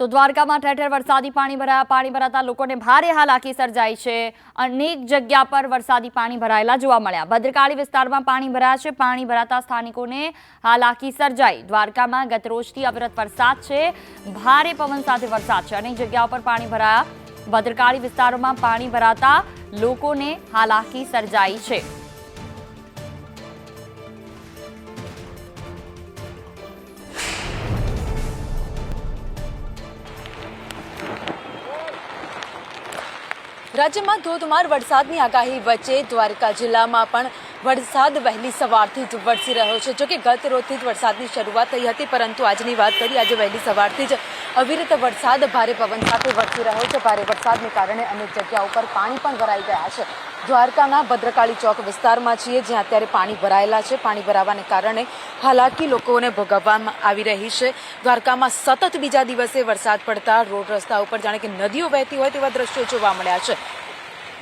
તો દ્વારકામાં ઠેર ઠેર વરસાદી પાણી ભરાયા. પાણી ભરાતા લોકોને ભારે હાલાકી સર્જાઈ છે. અનેક જગ્યા પર વરસાદી પાણી ભરાયેલા જોવા મળ્યા. ભદ્રકાળી વિસ્તારમાં પાણી ભરાયા છે. પાણી ભરાતા સ્થાનિકોને હાલાકી સર્જાઈ. દ્વારકામાં ગત રોજથી અવિરત વરસાદ છે. ભારે પવન સાથે વરસાદ છે. અનેક જગ્યાઓ પર પાણી ભરાયા. ભદ્રકાળી વિસ્તારોમાં પાણી ભરાતા લોકોને હાલાકી સર્જાઈ છે. રાજ્યમાં ધોધમાર વરસાદની આગાહી વચ્ચે દ્વારકા જિલ્લામાં પણ વરસાદ વહેલી સવારથી જ વરસી રહ્યો છે. જોકે ગત રોજથી જ વરસાદની શરૂઆત થઈ હતી, પરંતુ આજની વાત કરીએ, આજે વહેલી સવારથી જ અવિરત વરસાદ, ભારે પવન સાથે વરસી રહ્યો છે. ભારે વરસાદને કારણે અનેક જગ્યાઓ ઉપર પાણી પણ ભરાઈ ગયા છે. દ્વારકાના ભદ્રકાળી ચોક વિસ્તારમાં છીએ, જ્યાં અત્યારે પાણી ભરાયેલા છે. પાણી ભરાવાને કારણે હાલાકી લોકોને ભોગવવામાં આવી રહી છે. દ્વારકામાં સતત બીજા દિવસે વરસાદ પડતા રોડ રસ્તા ઉપર જાણે કે નદીઓ વહેતી હોય તેવા દ્રશ્યો જોવા મળ્યા છે.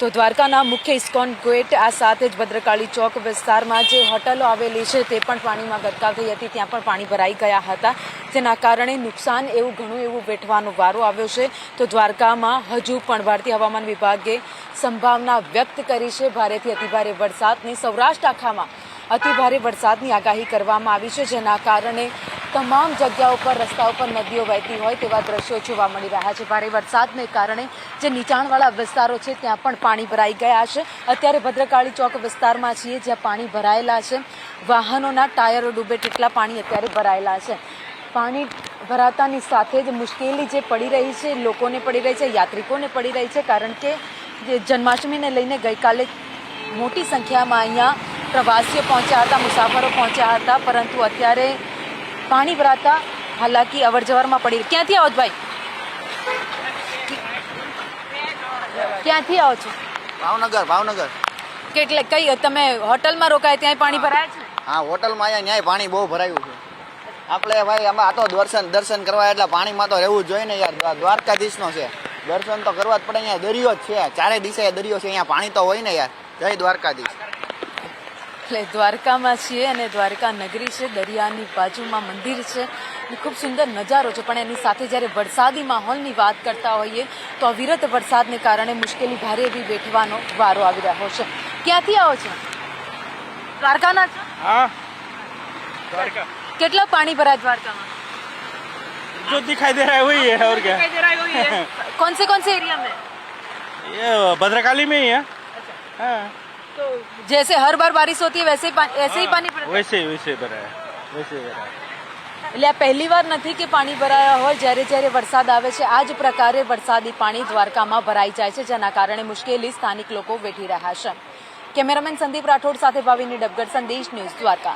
તો દ્વારકાના મુખ્ય ઇસ્કોન ગેટ આ સાથે જ ભદ્રકાળી ચોક વિસ્તારમાં જે હોટલો આવેલી છે, તે પણ પાણીમાં ગરકાવ થઈ હતી. ત્યાં પણ પાણી ભરાઈ ગયા હતા. જેના કારણે નુકસાન એવું ઘણું એવું વેઠવાનો વારો આવ્યો છે. તો દ્વારકામાં હજુ પણ ભારતીય હવામાન વિભાગે સંભાવના વ્યક્ત કરી છે. ભારેથી અતિભારે વરસાદની સૌરાષ્ટ્ર આખામાં અતિભારે વરસાદની આગાહી કરવામાં આવી છે, જેના કારણે તમામ જગ્યાઓ પર રસ્તા ઉપર નદીઓ વહેતી હોય તેવા દ્રશ્યો જોવા મળી રહ્યા છે. ભારે વરસાદને કારણે જે નીચાણવાળા વિસ્તારો છે, ત્યાં પણ પાણી ભરાઈ ગયા છે. અત્યારે ભદ્રકાળી ચોક વિસ્તારમાં છીએ જ્યાં પાણી ભરાયેલા છે. વાહનોના ટાયરો ડૂબે તેટલા પાણી અત્યારે ભરાયેલા છે. પાણી ભરાતાની સાથે જ મુશ્કેલી જે પડી રહી છે લોકોને પડી રહી છે યાત્રિકોને પડી રહી છે કારણ કે જે જન્માષ્ટમીને લઈને ગઈકાલે મોટી સંખ્યામાં અહીંયા પ્રવાસીઓ પહોંચ્યા હતા મુસાફરો પહોંચ્યા હતા પરંતુ અત્યારે પાણી ભરાતા હાલાકી અવર જવરમાં પડી. ક્યાંથી આવો છો ભાઈ? ક્યાંથી આવો છો? ભાવનગર ભાવનગર. કેટલે કઈ તમે હોટલમાં રોકાય ત્યાં પાણી ભરાય છે? હા હોટલમાં અહીંયા ન્યાય પાણી બહુ ભરાયું છે. આપણે ભાઈ આમાં આ તો દર્શન દર્શન કરવા એટલે પાણીમાં તો રહેવું જોઈએ ને યાર. દ્વારકાધીશનો છે. દર્શન તો કરવા જ પડે અહીંયા દરિયો જ છે. ચારે દિશાએ દરિયો છે અહીંયા પાણી તો હોય ને યાર. જય દ્વારકાધીશ. એટલે દ્વારકામાં છીએ અને દ્વારકા નગરી છે દરિયાની બાજુમાં મંદિર છે. ખૂબ સુંદર નજારો છે. પણ એની સાથે જ્યારે વરસાદી માહોલની વાત કરતા હોઈએ તો અવિરત વરસાદને કારણે મુશ્કેલી ભારે એવી બેઠવાનો વારો આવી રહ્યો છે. ક્યાંથી આવો છો? દ્વારકાના હા. કેટલા પાણી ભરાય દ્વારકામાં जो दिखाई दे रहा है वही है और क्या कौन से कौन से एरिया में ये भद्रकाली में ही है हाँ तो जैसे हर बार बारिश होती है वैसे ही पा- ऐसे ही पानी पड़ता है वैसे वैसे भरा है वैसे भरा है એટલે આ પહેલી વાર નથી કે પાણી ભરાયા હોય જ્યારે જ્યારે વરસાદ આવે છે આ જ પ્રકારે વરસાદી પાણી દ્વારકામાં ભરાઈ જાય છે જેના કારણે મુશ્કેલી સ્થાનિક લોકો વેઠી રહ્યા છે કેમેરામેન સંદીપ રાઠોડ સાથે ભાવિની ડબગર સંદેશ ન્યૂઝ દ્વારકા